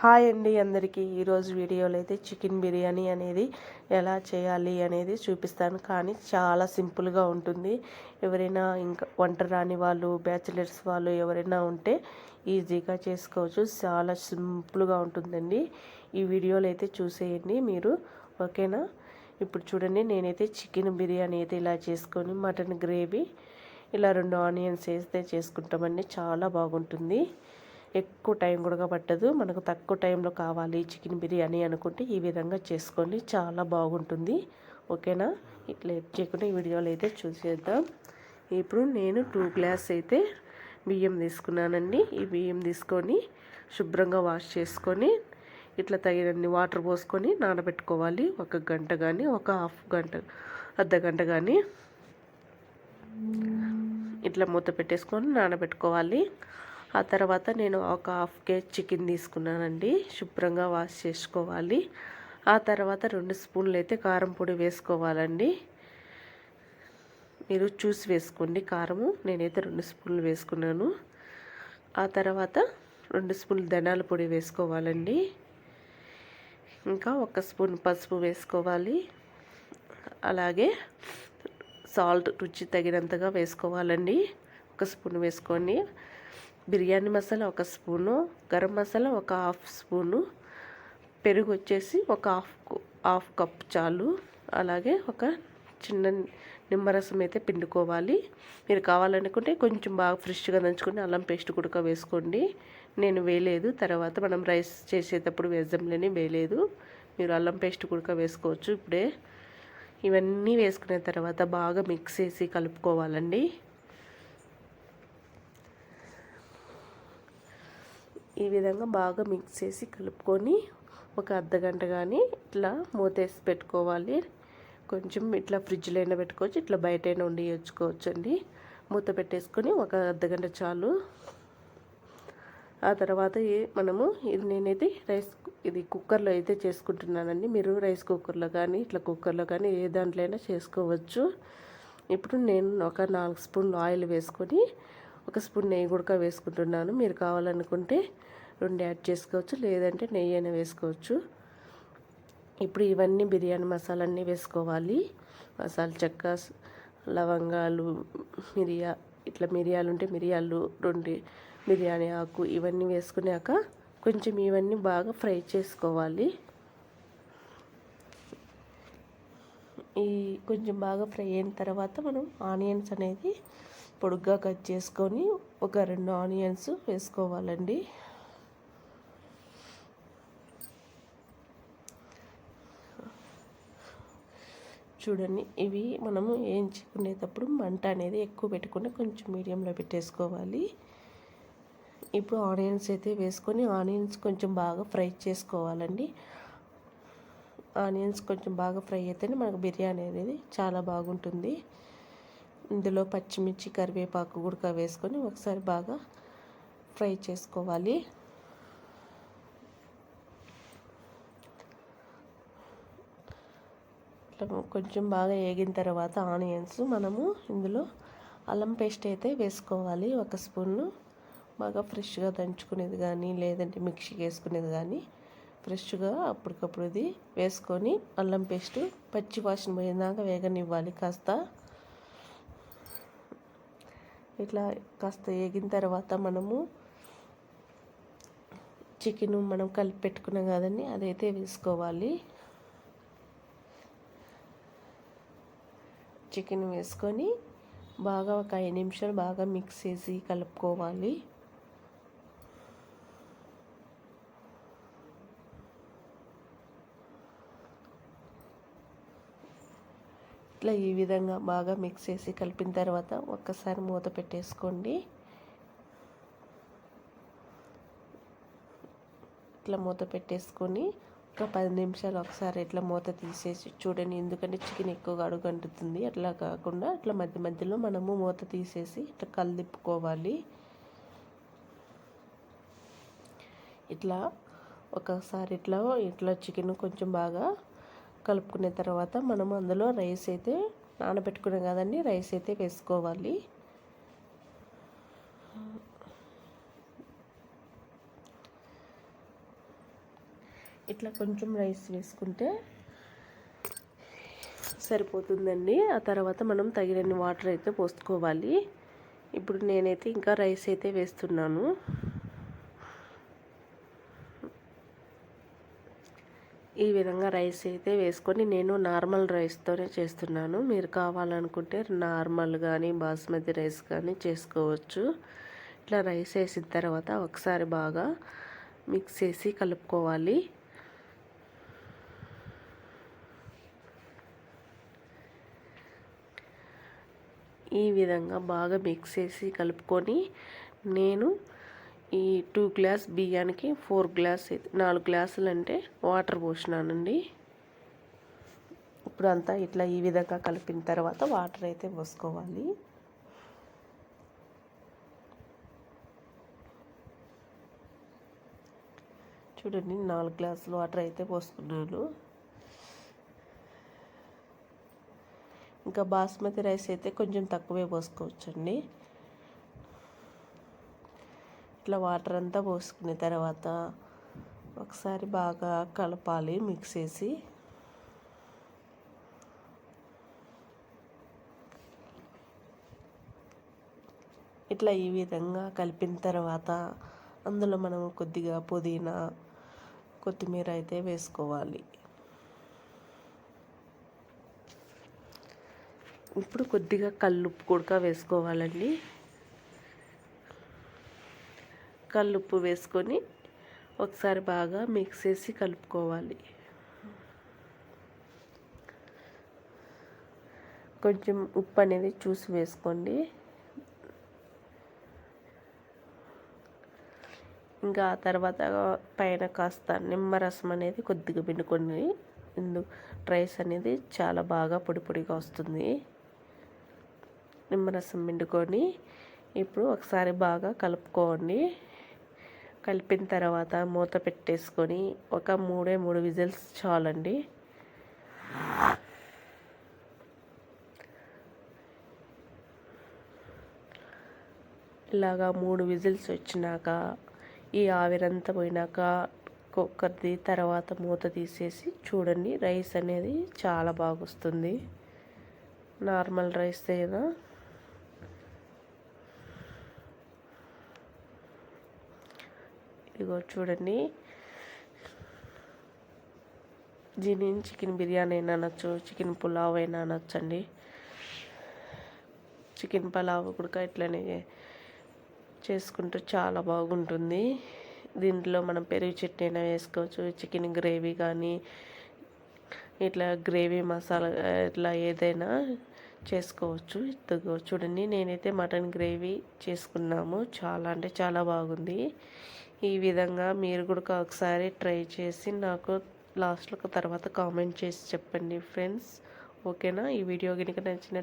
Hi అండి అందరికీ. ఈరోజు వీడియోలో అయితే చికెన్ బిర్యానీ అనేది ఎలా చేయాలి అనేది చూపిస్తాను. కానీ చాలా సింపుల్గా ఉంటుంది. ఎవరైనా ఇంకా వంట రాని వాళ్ళు బ్యాచిలర్స్ వాళ్ళు ఎవరైనా ఉంటే ఈజీగా చేసుకోవచ్చు. చాలా సింపుల్గా ఉంటుందండి. ఈ వీడియోలో అయితే చూసేయండి మీరు. ఓకేనా? ఇప్పుడు చూడండి. నేనైతే చికెన్ బిర్యానీ అయితే ఇలా చేసుకొని మటన్ గ్రేవీ ఇలా రెండు ఆనియన్స్ వేస్తే చేసుకుంటామండి. చాలా బాగుంటుంది. ఎక్కువ టైం కూడా పట్టదు. మనకు తక్కువ టైంలో కావాలి చికెన్ బిర్యానీ అనుకుంటే ఈ విధంగా చేసుకోండి. చాలా బాగుంటుంది. ఓకేనా? ఇట్లా చేయకుండా ఈ వీడియోలో అయితే చూసేద్దాం. ఇప్పుడు నేను టూ గ్లాస్ అయితే బియ్యం తీసుకున్నానండి. ఈ బియ్యం తీసుకొని శుభ్రంగా వాష్ చేసుకొని ఇట్లా తగినన్ని వాటర్ పోసుకొని నానబెట్టుకోవాలి. ఒక గంట కానీ ఒక హాఫ్ గంట అర్ధ గంట కానీ ఇట్లా మూత పెట్టేసుకొని నానబెట్టుకోవాలి. ఆ తర్వాత నేను ఒక హాఫ్ కేజీ చికెన్ తీసుకున్నానండి. శుభ్రంగా వాష్ చేసుకోవాలి. ఆ తర్వాత రెండు స్పూన్లు అయితే కారం పొడి వేసుకోవాలండి. మీరు చూసి వేసుకోండి కారము. నేనైతే రెండు స్పూన్లు వేసుకున్నాను. ఆ తర్వాత రెండు స్పూన్లు ధనాల పొడి వేసుకోవాలండి. ఇంకా ఒక స్పూన్ పసుపు వేసుకోవాలి. అలాగే సాల్ట్ రుచి తగినంతగా వేసుకోవాలండి. ఒక స్పూన్ వేసుకొని బిర్యానీ మసాలా ఒక స్పూను గరం మసాలా ఒక హాఫ్ స్పూను పెరుగు వచ్చేసి ఒక హాఫ్ హాఫ్ కప్ చాలు. అలాగే ఒక చిన్న నిమ్మరసం అయితే పిండుకోవాలి. మీరు కావాలనుకుంటే కొంచెం బాగా ఫ్రెష్గా దంచుకొని అల్లం పేస్ట్ కూడా వేసుకోండి. నేను వేయలేదు. తర్వాత మనం రైస్ చేసేటప్పుడు వేద్దాంలేని వేయలేదు. మీరు అల్లం పేస్ట్ కూడా వేసుకోవచ్చు ఇప్పుడే. ఇవన్నీ వేసుకున్న తర్వాత బాగా మిక్స్ చేసి కలుపుకోవాలండి. ఈ విధంగా బాగా మిక్స్ చేసి కలుపుకొని ఒక అర్ధగంట కానీ ఇట్లా మూతేసి పెట్టుకోవాలి. కొంచెం ఇట్లా ఫ్రిడ్జ్లో అయినా పెట్టుకోవచ్చు ఇట్లా బయట అయినా ఉండి వేసుకోవచ్చు అండి మూత పెట్టేసుకొని ఒక అర్ధగంట చాలు. ఆ తర్వాత మనము ఇది నేనైతే రైస్ ఇది కుక్కర్లో అయితే చేసుకుంటున్నానండి. మీరు రైస్ కుక్కర్లో కానీ ఇట్లా కుక్కర్లో కానీ ఏ దాంట్లో అయినా చేసుకోవచ్చు. ఇప్పుడు నేను ఒక నాలుగు స్పూన్లు ఆయిల్ వేసుకొని ఒక స్పూన్ నెయ్యి గుడక వేసుకుంటున్నాను. మీరు కావాలనుకుంటే రెండు యాడ్ చేసుకోవచ్చు లేదంటే నెయ్యి అయినా వేసుకోవచ్చు. ఇప్పుడు ఇవన్నీ బిర్యానీ మసాలా అన్నీ వేసుకోవాలి. మసాలా చెక్క లవంగాలు మిరియా ఇట్లా మిరియాలు ఉంటే మిరియాలు రెండు బిర్యానీ ఆకు ఇవన్నీ వేసుకున్నాక కొంచెం ఇవన్నీ బాగా ఫ్రై చేసుకోవాలి. ఈ కొంచెం బాగా ఫ్రై అయిన తర్వాత మనం ఆనియన్స్ అనేది పొడుగ్గా కట్ చేసుకొని ఒక రెండు ఆనియన్స్ వేసుకోవాలండి. చూడండి ఇవి మనము వేయించుకునేటప్పుడు మంట అనేది ఎక్కువ పెట్టుకుంటే కొంచెం మీడియంలో పెట్టేసుకోవాలి. ఇప్పుడు ఆనియన్స్ అయితే వేసుకొని ఆనియన్స్ కొంచెం బాగా ఫ్రై చేసుకోవాలండి. ఆనియన్స్ కొంచెం బాగా ఫ్రై అయితేనే మనకు బిర్యానీ అనేది చాలా బాగుంటుంది. ఇందులో పచ్చిమిర్చి కరివేపాకు గుడక వేసుకొని ఒకసారి బాగా ఫ్రై చేసుకోవాలి. ఇట్లా కొంచెం బాగా వేగిన తర్వాత ఆనియన్స్ మనము ఇందులో అల్లం పేస్ట్ అయితే వేసుకోవాలి ఒక స్పూన్ను బాగా ఫ్రెష్గా దంచుకునేది కానీ లేదంటే మిక్సీకి వేసుకునేది కానీ ఫ్రెష్గా అప్పటికప్పుడు ఇది వేసుకొని అల్లం పేస్ట్ పచ్చి వాసన పోయేదాకా వేగనివ్వాలి కాస్త. ఇట్లా కాస్త వేగిన తర్వాత మనము చికెన్ మనం కలిపి పెట్టుకున్నాం కదండి అదైతే వేసుకోవాలి. చికెన్ వేసుకొని బాగా ఒక ఐదు నిమిషాలు బాగా మిక్స్ చేసి కలుపుకోవాలి. ఇట్లా ఈ విధంగా బాగా మిక్స్ చేసి కలిపిన తర్వాత ఒక్కసారి మూత పెట్టేసుకోండి. ఇట్లా మూత పెట్టేసుకొని ఒక పది నిమిషాలు ఒకసారి ఇట్లా మూత తీసేసి చూడండి. ఎందుకంటే చికెన్ ఎక్కువగా అడుగంటుతుంది. అట్లా కాకుండా ఇట్లా మధ్య మధ్యలో మనము మూత తీసేసి ఇట్లా కలిపుకోవాలి ఇట్లా ఒకసారి ఇట్లా ఇట్లా చికెన్ కొంచెం బాగా కలుపుకున్న తర్వాత మనం అందులో రైస్ అయితే నానబెట్టుకున్నాం కదండి. రైస్ అయితే వేసుకోవాలి. ఇట్లా కొంచెం రైస్ వేసుకుంటే సరిపోతుందండి. ఆ తర్వాత మనం తగినన్ని వాటర్ అయితే పోసుకోవాలి. ఇప్పుడు నేనైతే ఇంకా రైస్ అయితే వేస్తున్నాను. ఈ విధంగా రైస్ అయితే వేసుకొని నేను నార్మల్ రైస్తోనే చేస్తున్నాను. మీరు కావాలనుకుంటే నార్మల్ కానీ బాస్మతి రైస్ కానీ చేసుకోవచ్చు. ఇట్లా రైస్ వేసిన తర్వాత ఒకసారి బాగా మిక్స్ చేసి కలుపుకోవాలి. ఈ విధంగా బాగా మిక్స్ చేసి కలుపుకొని నేను ఈ టూ గ్లాస్ బియ్యానికి ఫోర్ గ్లాస్ నాలుగు గ్లాసులు అంటే వాటర్ పోసినానండి. ఇప్పుడు అంతా ఇట్లా ఈ విధంగా కలిపిన తర్వాత వాటర్ అయితే పోసుకోవాలి. చూడండి నాలుగు గ్లాసులు వాటర్ అయితే పోసుకున్నాను. ఇంకా బాస్మతి రైస్ అయితే కొంచెం తక్కువే పోసుకోవచ్చండి. ఇట్లా వాటర్ అంతా పోసుకున్న తర్వాత ఒకసారి బాగా కలపాలి మిక్స్ చేసి. ఇట్లా ఈ విధంగా కలిపిన తర్వాత అందులో మనం కొద్దిగా పుదీనా కొత్తిమీర అయితే వేసుకోవాలి. ఇప్పుడు కొద్దిగా కల్లుప్పు కూడా వేసుకోవాలండి. కల్లుప్పు వేసుకొని ఒకసారి బాగా మిక్స్ చేసి కలుపుకోవాలి. కొంచెం ఉప్పు అనేది చూసి వేసుకోండి. ఇంకా ఆ తర్వాత పైన కాస్త నిమ్మరసం అనేది కొద్దిగా పిండుకొని ఇందు రైస్ అనేది చాలా బాగా పొడి పొడిగా వస్తుంది. నిమ్మరసం పిండుకొని ఇప్పుడు ఒకసారి బాగా కలుపుకోండి. కలిపిన తర్వాత మూత పెట్టేసుకొని ఒక మూడే మూడు విజిల్స్ చాలండి. ఇలాగా మూడు విజిల్స్ వచ్చినాక ఈ ఆవిరంతా పోయినాక కుక్కర్ది తర్వాత మూత తీసేసి చూడండి రైస్ అనేది చాలా బాగా వస్తుంది నార్మల్ రైస్ అయినా ఇదిగో చూడండి. దీని చికెన్ బిర్యానీ అయినా అనొచ్చు చికెన్ పులావ్ అయినా అనొచ్చండి. చికెన్ పులావ్ కూడా ఇట్లనే చేసుకుంటే చాలా బాగుంటుంది. దీంట్లో మనం పెరుగు చట్నీ అయినా వేసుకోవచ్చు చికెన్ గ్రేవీ కానీ ఇట్లా గ్రేవీ మసాలా ఇట్లా ఏదైనా చేసుకోవచ్చు. ఇదిగో చూడండి నేనైతే మటన్ గ్రేవీ చేసుకున్నాము. చాలా అంటే చాలా బాగుంది. ఈ విధంగా మీరు కూడా ఒకసారి ట్రై చేసి నాకు లాస్ట్లో తర్వాత కామెంట్ చేసి చెప్పండి ఫ్రెండ్స్. ఓకేనా? ఈ వీడియో కనుక నచ్చిన